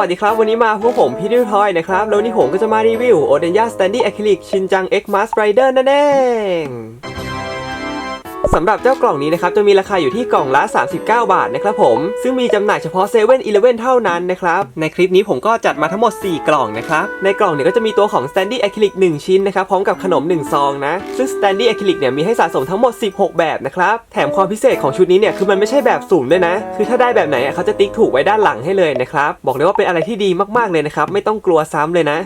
วัสดีครับ วันนี้มาพวกผมพี่ดิวทอยนะครับ แล้ววันนี้ผมก็จะมารีวิว o d e n y a Standy Acrylic ชินจัง X Mask Rider นั่นเอง สำหรับเจ้ากล่องนี้นะครับจะมีราคาอยู่ที่กล่องละ 39 บาทนะครับผม ซึ่งมีจำหน่ายเฉพาะ7 e เ e ่ e อเท่านั้นนะครับ ในคลิปนี้ผมก็จัดมาทั้งหมด 4 กล่องนะครับ ในกล่องเนี่ยก็จะมีตัวของ Standy Acrylic 1 ชิ้นนะครับ พร้อมกับขนม 1 ซองนะ ซึ่ง Standy Acrylic เนี่ยมีให้สะสมทั้งหมด 16 แบบนะครับ แถมความพิเศษของชุดนี้เนี่ยคือมันไม่ใช่แบบสุ่มด้วยนะ คือถ้าได้แบบไหนเขาจะติ๊กถูกไว้ด้านหลังให้เลยนะครับ บอกเลยว่าเป็นอะไรที่ดีมากๆเลยนะครับไม่ต้องกลัวซ้ำเลยนะ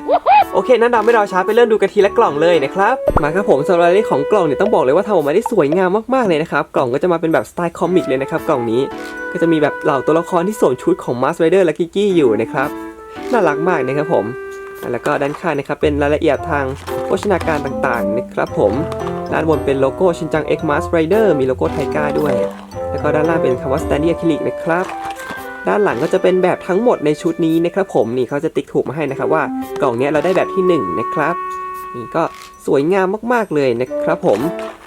โอเคนั่นเราไม่รอช้าไปเริ่มดูกันทีละกล่องเลยนะครับมาครับผมสำหรับรายละเอียดของกล่องเนี่ยต้องบอกเลยว่าทำออกมาได้สวยงามมากๆเลยนะครับกล่องก็จะมาเป็นแบบสไตล์คอมิกเลยนะครับกล่องนี้ก็จะมีแบบเหล่าตัวละครที่สวมชุดของมาส r รเดอร์และกิกกี้อยู่นะครับน่ารักมากนะครับผมแล้วก็ด้านข้างนะครับเป็นรายละเอียดทางโภชนาการต่างๆนะครับผมด้านบนเป็นโลโก้ชินจัง X Mask Rider มีโลโก้ไทก้าด้วย แล้วก็ด้านล่างเป็นคำว่า Standy Acrylic นะครับ ด้านหลังก็จะเป็นแบบทั้งหมดในชุดนี้นะครับผมนี่เขาจะติ๊กถูกมาให้นะครับว่ากล่องนี้เราได้แบบที่หนึ่งนะครับนี่ก็สวยงามมากๆเลยนะครับผม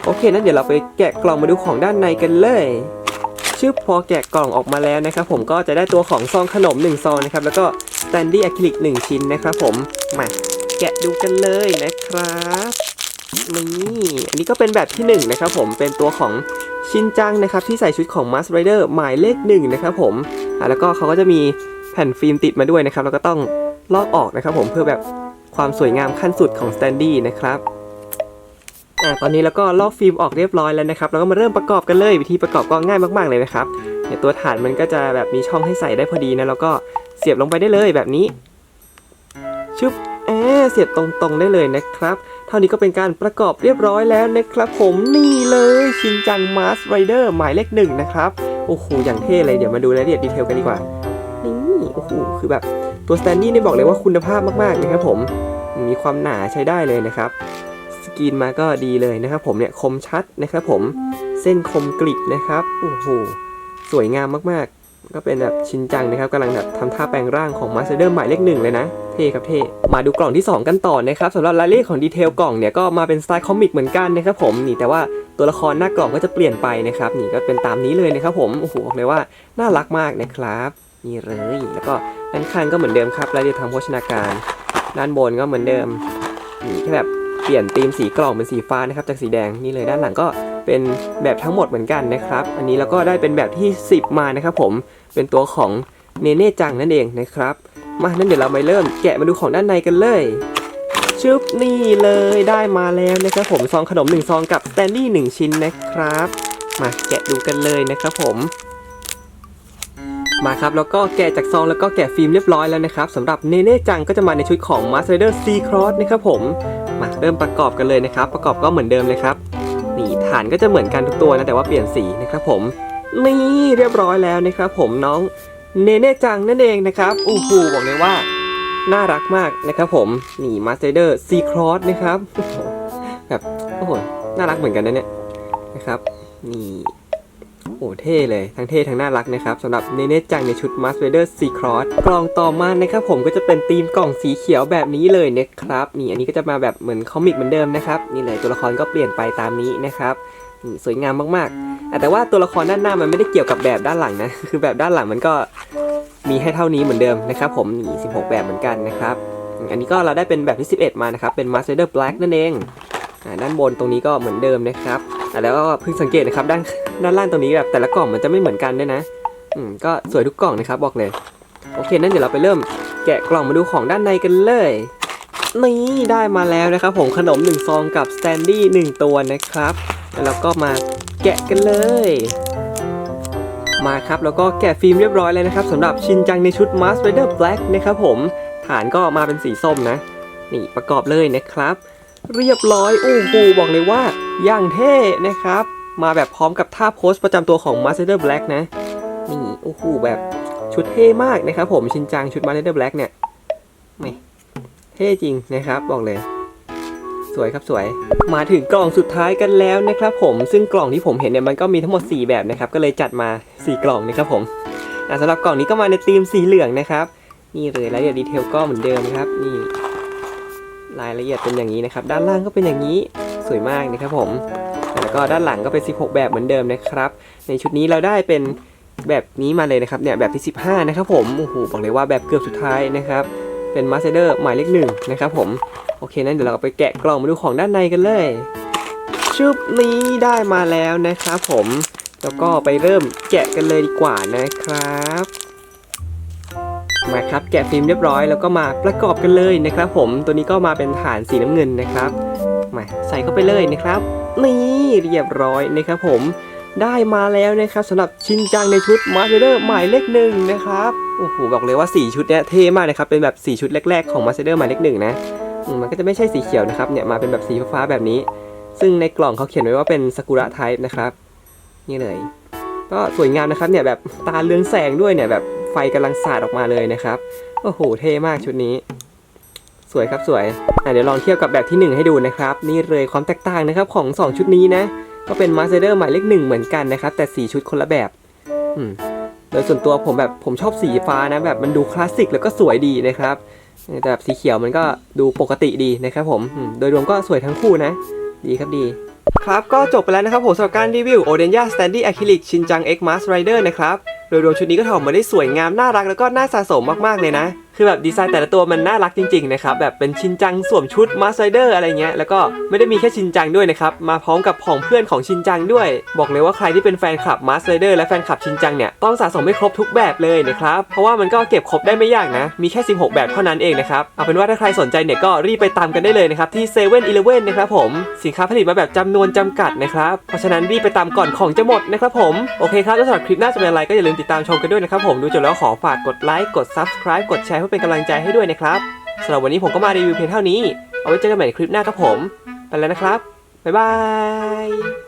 โอเคนั้นเดี๋ยวเราไปแกะกล่องมาดูของด้านในกันเลยชึบพอแกะกล่องออกมาแล้วนะครับผมก็จะได้ตัวของซองขนม1ซองนะครับแล้วก็ Standy Acrylic 1ชิ้นนะครับผมมาแกะดูกันเลยนะครับนี่อันนี้ก็เป็นแบบที่หนึ่งนะครับผมเป็นตัวของชินจังนะครับที่ใส่ชุดของ Mask Rider หมายเลขหนึ่งนะครับผม แล้วก็เขาก็จะมีแผ่นฟิล์มติดมาด้วยนะครับ แล้วก็ต้องลอกออกนะครับผมเพื่อแบบความสวยงามขั้นสุดของ Standy นะครับอะตอนนี้แล้วก็ลอกฟิล์มออกเรียบร้อยแล้วนะครับแล้วก็มาเริ่มประกอบกันเลย วิธีประกอบก็ง่ายมาก ๆเลยนะครับเนี่ยตัวฐานมันก็จะแบบมีช่องให้ใส่ได้พอดีนะแล้วก็เสียบลงไปได้เลยแบบนี้ชึบแอบเสียบตรงๆได้เลยนะครับ เท่านี้ก็เป็นการประกอบเรียบร้อยแล้วนะครับ ผมนี่เลยชินจังมาสไรเดอร์หมายเลขหนึ่งนะครับ โอ้โหอย่างเท่เลยเดี๋ยวมาดูรายละเอียดดีเทลกันดีกว่า นี่โอ้โหคือแบบตัวสแตนดี้นี่บอกเลยว่าคุณภาพมากๆนะครับผมมีความหนาใช้ได้เลยนะครับ สกรีนมาก็ดีเลยนะครับ ผมเนี่ยคมชัดนะครับผมเส้นคมกริบนะครับโอ้โหสวยงามมากๆ ก็เป็นแบบชินจังนะครับกำลังแบบทำท่าแปลงร่างของมาสเตอร์หมายเลขหนึ่งเลยนะ เท่ครับเท่มาดูกล่องที่ 2 กันต่อนะครับสำหรับรายละเอียดของดีเทลกล่องเนี่ยก็มาเป็นสไตล์คอมิกเหมือนกันนะครับผมนี่แต่ว่าตัวละครหน้ากล่องก็จะเปลี่ยนไปนะครับนี่ก็เป็นตามนี้เลยนะครับผมโอ้โหบอกเลยว่าน่ารักมากนะครับนี่เลยแล้วก็ด้านข้างก็เหมือนเดิมครับรายละเอียดทางโภชนาการ ด้านบนก็เหมือนเดิมนี่แค่แบบเปลี่ยนธีมสีกล่องเป็นสีฟ้านะครับจากสีแดงนี่เลยด้านหลังก็ เป็นแบบทั้งหมดเหมือนกันนะครับ อันนี้แล้วก็ได้เป็นแบบที่ 10 มานะครับผมเป็นตัวของเนเน่จังนั่นเองนะครับ มานั้นเดี๋ยวเราไปเริ่มแกะมาดูของด้านในกันเลยชึบนี่เลยได้มาแล้วนะครับผมซองขนม1ซองกับสแตนดี้1ชิ้นนะครับ มาแกะดูกันเลยนะครับผมมาครับแล้วก็แกะจากซองแล้วก็แกะฟิล์มเรียบร้อยแล้วนะครับสำหรับเนเน่จังก็จะมาในชุดของ Master Rider C Cross นะครับผมมาเริ่มประกอบกันเลยนะครับ ประกอบก็เหมือนเดิมเลยครับ นี่ฐานก็จะเหมือนกันทุกตัวนะแต่ว่าเปลี่ยนสีนะครับผม นี่เรียบร้อยแล้วนะครับผมน้องเนเน่จังนั่นเองนะครับโอ้โหบอกเลยว่า น่ารักมากนะครับผมนี่มาสเตเดอร์ซีครอสนะครับแบบโอ้โหน่ารักเหมือนกันนะเนี่ยนะครับนี่ โอ้เท่เลย ทั้งเท่ทั้งน่ารักนะครับสำหรับเนเน่จังในชุด Mask Rider C Cross กล่องต่อมานะครับผมก็จะเป็นธีมกล่องสีเขียวแบบนี้เลยนะครับนี่อันนี้ก็จะมาแบบเหมือนคอมิกเหมือนเดิมนะครับนี่เลยตัวละครก็เปลี่ยนไปตามนี้นะครับนี่สวยงามมากๆ แต่ว่าตัวละครด้านหน้ามันไม่ได้เกี่ยวกับแบบด้านหลังนะ คือแบบด้านหลังมันก็มีให้เท่านี้เหมือนเดิมนะครับผมนี่16 แบบเหมือนกันนะครับ อันนี้ก็เราได้เป็นแบบที่ 11 มานะครับ เป็น Mask Rider Black นั่นเอง ด้านบนตรงนี้ก็เหมือนเดิมนะครับ แล้วก็เพิ่งสังเกตนะครับด้าน ด้านล่างตรงนี้แบบแต่ละกล่องมันจะไม่เหมือนกันด้วยนะอืมก็สวยทุกกล่องนะครับบอกเลยโอเคนั่นเดี๋ยวเราไปเริ่มแกะกล่องมาดูของด้านในกันเลยนี่ได้มาแล้วนะครับผมขนม1ซองกับสแตนดี้1ตัวนะครับแล้วเราก็มาแกะกันเลย มาครับแล้วก็แกะฟิล์มเรียบร้อยแล้วนะครับสำหรับชินจังในชุด Mask Rider Black นะครับผมฐานก็มาเป็นสีส้มนะ นี่ประกอบเลยนะครับ เรียบร้อยโอ้โหบอกเลยว่า อย่างเท่นะครับ มาแบบพร้อมกับท่าโพสประจำตัวของ Master Black นะ นี่ โอ้โห แบบชุดเท่มากนะครับผมชินจังชุด Master Black เนี่ยไม่เท่จริงนะครับบอกเลย สวยครับสวย มาถึงกล่องสุดท้ายกันแล้วนะครับผมซึ่งกล่องที่ผมเห็นเนี่ยมันก็มีทั้งหมด 4 แบบนะครับ ก็เลยจัดมา 4 กล่องนะครับผมอะสำหรับกล่องนี้ก็มาในธีมสีเหลืองนะครับ นี่เลยรายละเอียดดีเทลก็เหมือนเดิมครับนี่รายละเอียดเป็นอย่างนี้นะครับ ด้านล่างก็เป็นอย่างนี้สวยมากนะครับผม แล้วก็ด้านหลังก็เป็น 16 แบบเหมือนเดิมนะครับ ในชุดนี้เราได้เป็นแบบนี้มาเลยนะครับเนี่ยแบบที่ 15 นะครับผมโอ้โหบอกเลยว่าแบบเกือบสุดท้ายนะครับ เป็นมาสเตอร์หมายเลขหนึ่งนะครับผมโอเคนั้นเดี๋ยวเราไปแกะกล่องมาดูของด้านในกันเลย ชุบนี้ได้มาแล้วนะครับผมแล้วก็ไปเริ่มแกะกันเลยดีกว่านะครับมาครับแกะฟิล์มเรียบร้อยแล้วก็มาประกอบกันเลยนะครับผมตัวนี้ก็มาเป็นฐานสีน้ำเงินนะครับ มาใส่เข้าไปเลยนะครับ นี่เรียบร้อยนะครับผมได้มาแล้วนะครับสำหรับชินจังในชุดมาสเตอร์หมายเลขหนึ่งนะครับโอ้โหบอกเลยว่า 4 ชุดเนี้ยเท่มากนะครับเป็นแบบ 4 ชุดแรกๆของมาสเตอร์หมายเลขหนึ่งนะมันก็จะไม่ใช่สีเขียวนะครับเนี่ยมาเป็นแบบสีฟ้าแบบนี้ ซึ่งในกล่องเขาเขียนไว้ว่าเป็นซากุระไทป์นะครับนี่เลย ก็สวยงามนะครับเนี่ยแบบตาเรืองแสงด้วยเนี่ยแบบไฟกำลังสาดออกมาเลยนะครับโอ้โหเท่มากชุดนี้ สวยครับสวยเดี๋ยวลองเทียบกับแบบทีหนึ่1 ให้ดูนะครับ นี่เลยความแตกต่างนะครับของ 2 ชุดนี้นะ ก็เป็นมาสเตอร์หมายเลขหนึ่งเหมือนกันนะครับ แต่สีชุดคนละแบบโดยส่วนตัวผมแบบผมชอบสีฟ้านะแบบมันดูคลาสสิกแล้วก็สวยดีนะครับ แต่แบบสีเขียวมันก็ดูปกติดีนะครับผมโดยรวมก็สวยทั้งคู่นะ ดีครับดีครับ ก็จบไปแล้วนะครับผมสำหรับการรีวิว Odenya Standy Acrylic Shinjang X Mask Rider นะครับ โดยรวมชุดนี้ก็ทำออกมาได้สวยงาม น่ารักแล้วก็น่าสะสมมากๆเลยนะ คือแบบดีไซน์แต่ละตัวมันน่ารักจริงๆนะครับแบบเป็นชินจังสวมชุด Mask Rider อะไรเงี้ยแล้วก็ไม่ได้มีแค่ชินจังด้วยนะครับมาพร้อมกับผองเพื่อนของชินจังด้วย บอกเลยว่าใครที่เป็นแฟนคลับ Mask Rider และแฟนคลับชินจังเนี่ยต้องสะสมให้ครบทุกแบบเลยนะครับเพราะว่ามันก็เก็บครบได้ไม่ยากนะ มีแค่ 16 แบบเท่านั้นเองนะครับเอาเป็นว่าถ้าใครสนใจเนี่ยก็รีบไปตามกันได้เลยนะครับที่7 e เ e ่ e อนะครับผมสินค้าผลิตมาแบบจำนวนจำกัดนะครับเพราะฉะนั้นรีบไปตามก่อนของจะหมดนะครับผมโอเคครับแล้วสำหรับคลิปหน้าจะเป็นอะไรก็อย่าลืมติดตามชมกันด้วยนะครับผมดูจบแล้วขอฝากกดไลค์กด Subscribe กดแชร์พื่อเป็นกำลังใจให้ด้วยนะครับสำหรับวันนี้ผมก็มารีวิวเพียงเท่านี้ เอาไว้เจอกันใหม่ในคลิปหน้าครับผม ไปแล้วนะครับ บ๊ายบาย